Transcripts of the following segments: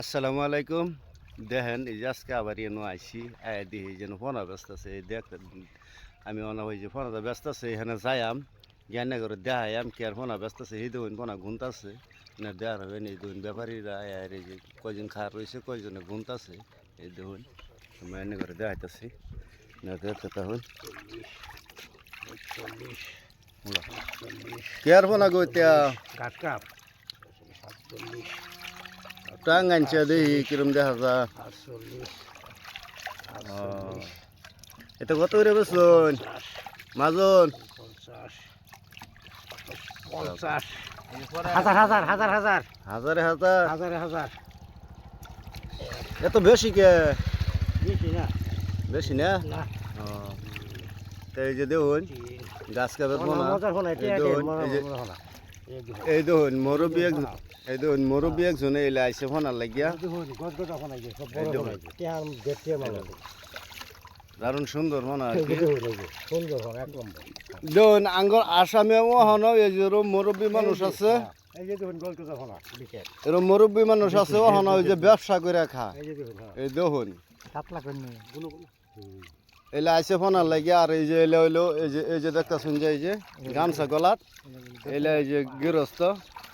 আসসালামু আলাইকুম। দেখেন এই যে আজকে আবার এনো আইসি আয় দিহি যেন ফোনা ব্যস্ত আছে। এই দেখ আমি অনা যে ফোনাটা ব্যস্ত আছে এখানে যাইয়াম জ্ঞান করে দেখাইয়াম কি আর ফোনা ব্যস্ত আছে সেই দেখুন ফোনা গুনতাছে না দেখার হবে এই দেখুন ব্যাপারীরা আয় এই যে কয়জন খার রয়েছে কয়জনে গুনতাছে এই দেখুন আমি এনে করে দেখাইতেছি। না দেখতে তখন কে আর ফোনা গইতা কাট কাপ টাং আনছে দেখি কিরম দেখা যা এটা কত করে বেসুন মাজন হাজার হাজার হাজার হাজার হাজারে হাজার হাজারে হাজার এত বেশি কে বেশি না বেশি না এই যে দেখুন গাছ এই যে- এই দেখুন মুরব্বী এক এই দেখুন মুরব্বী একজনে এলে আইসে ফোনার লাগিয়া। দারুণ সুন্দর এক নম্বর। দেখুন আঙ্গর আসামে মহান এই যে এরম মুরব্বী মানুষ আছে। এরম মুরব্বী মানুষ আছে ওখান ওই যে ব্যবসা করে খা। এই যে দেখুন হ্যাঁ। এলে আইসে ফোনার লাগিয়া আর এই যে এলে হইল এই যে এই যে দেখতেছেন যে এই যে গামছা গলাত এলে এই যে গৃহস্থ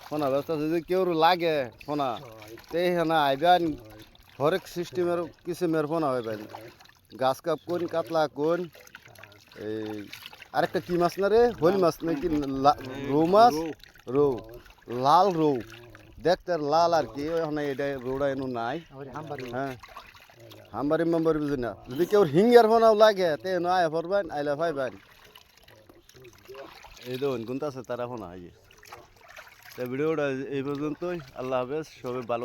ফোনা আছে যদি কেউ লাগে ফোনা তো এইখানে আইবেন হরেক সিস্টেমের কিসিমের ফোনা হইবেন গাছ কাপ কোন কাতলা কোন এই আরেকটা কি মাছ না রে? হইল মাছ নাকি লা- রৌ মাছ? রৌ। লাল রৌ। দেখতে লাল আর কি ওখানে এটা রৌড়া এনু নাই হ্যাঁ। হামবারি মেম্বার বুঝি না। যদি কেউ হিঙ্গার ফোনাও লাগে, তে নয় পড়বেন আইলে ফাইবেন এই দেখুন, কোনটা আছে তারা ফোনা এই ভিডিওটা এই পর্যন্তই। আল্লাহ হাফেজ, সবাই ভালো